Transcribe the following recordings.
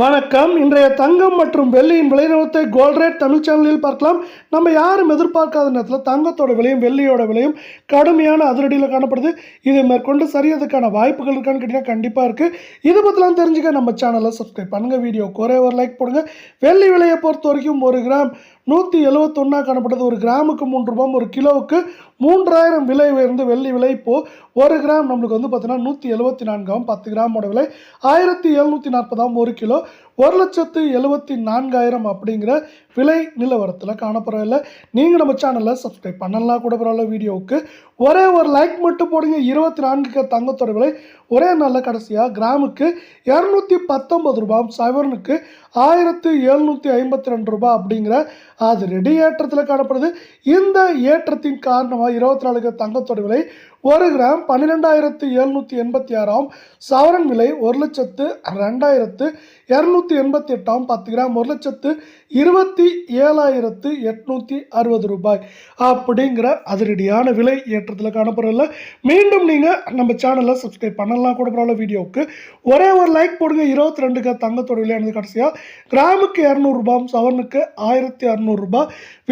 வணக்கம். இன்றைய தங்கம் மற்றும் வெள்ளியின் விலை நிலவரத்தை கோல்ட் ரேட் தமிழ் சேனலில் பார்க்கலாம். நம்ம யாரும் எதிர்பார்க்காத நேரத்தில் தங்கத்தோட விலையும் வெள்ளியோட விலையும் கடுமையான அதிரடியில் காணப்படுது. இதை மேற்கொண்டு சரியதுக்கான வாய்ப்புகள் இருக்கான்னு கேட்டிங்கன்னா கண்டிப்பாக இருக்குது இது பற்றிலாம் தெரிஞ்சுக்க நம்ம சேனலை சப்ஸ்கிரைப் பண்ணுங்கள் வீடியோ குறை ஒரு லைக் போடுங்க. வெள்ளி விலையை பொறுத்த வரைக்கும் ஒரு கிராம் நூற்றி எழுபத்தொன்னா காணப்படுது. ஒரு கிராமுக்கு மூன்று ரூபாய் ஒரு கிலோவுக்கு மூன்றாயிரம் விலை உயர்ந்து வெள்ளி விலை. இப்போது ஒரு கிராம் நம்மளுக்கு வந்து பார்த்தீங்கன்னா நூற்றி எழுபத்தி நான்காம் பத்து கிராமோட விலை. ஆயிரத்தி எழுநூற்றி நாற்பதாம் ஒரு கிலோ. ஒரு லட்சத்து எழுபத்தி நான்காயிரம் அப்படிங்கிற விலை நிலவரத்தில் காணப்படவில்லை நீங்கள் நம்ம சேனலில் சப்ஸ்கிரைப் பண்ணலாம் கூட பரவாயில்ல வீடியோவுக்கு. ஒரே ஒரு லைக் மட்டும் போடுங்க. இருபத்தி நான்குக்கு தங்கத்தோட விலை ஒரே நாளில் கடைசியாக கிராமுக்கு இரநூத்தி பத்தொன்பது ரூபாய் சவரனுக்கு ஆயிரத்து எழுநூற்றி ஐம்பத்தி ரெண்டு ரூபாய் அப்படிங்கிற அது ரெடி ஏற்றத்தில் காணப்படுது. இந்த ஏற்றத்தின் காரணமாக இருபத்தி நாலுக்கு தங்கத்தோட விலை ஒரு கிராம் பன்னிரெண்டாயிரத்து எழுநூற்றி எண்பத்தி ஆறாம் சவரன் விலை ஒரு லட்சத்து ரெண்டாயிரத்து இரநூத்தி எண்பத்தி எட்டாம் பத்து கிராம் ஒரு லட்சத்து இருபத்தி ஏழாயிரத்து எட்நூற்றி அறுபது ரூபாய். அப்படிங்கிற அதிரடியான விலை ஏற்றத்தில் காணப்படுறதில்ல மீண்டும் நீங்கள் நம்ம சேனலை சப்ஸ்கிரைப் பண்ணலாம். கூட பரவாயில்ல வீடியோவுக்கு. ஒரே ஒரு லைக் போடுங்க. இருபத்தி ரெண்டுக்கு தங்கத்தோட விலையானது கடைசியாக கிராமுக்கு இரநூறுபாம் சவரனுக்கு ஆயிரத்தி அறநூறுபா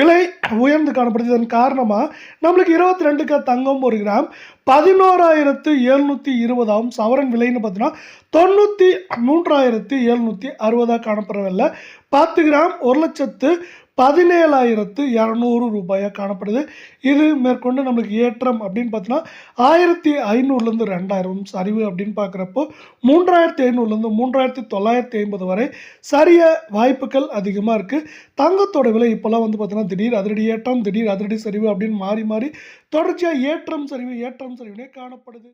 விலை உயர்ந்து காணப்படுது. இதன் காரணமாக நம்மளுக்கு இருபத்தி ரெண்டுக்கு தங்கம் ஒரு கிராம் பதினோராயிரத்து எழுநூற்றி இருபதாகவும் சவரன் விலைன்னு பார்த்தீங்கன்னா தொண்ணூற்றி மூன்றாயிரத்து எழுநூற்றி அறுபதாக காணப்படவில்லை பத்து கிராம் ஒரு லட்சத்து பதினேழாயிரத்து இரநூறு ரூபாயாக காணப்படுது. இது மேற்கொண்டு நம்மளுக்கு ஏற்றம் அப்படின்னு பார்த்தோன்னா ஆயிரத்தி ஐநூறுலேருந்து ரெண்டாயிரம் சரிவு அப்படின்னு பார்க்குறப்போ மூன்றாயிரத்தி ஐநூறுலேருந்து மூன்றாயிரத்தி தொள்ளாயிரத்தி ஐம்பது வரை சரிய வாய்ப்புகள் அதிகமாக இருக்குது தங்கத்தோட விலை இப்போல்லாம் வந்து பார்த்தீங்கன்னா திடீர் அதிரடி ஏற்றம் திடீர் அதிரடி சரிவு அப்படின்னு மாறி மாறி தொடர்ச்சியாக ஏற்றம் சரிவு ஏற்றம் சரிவுனே காணப்படுது.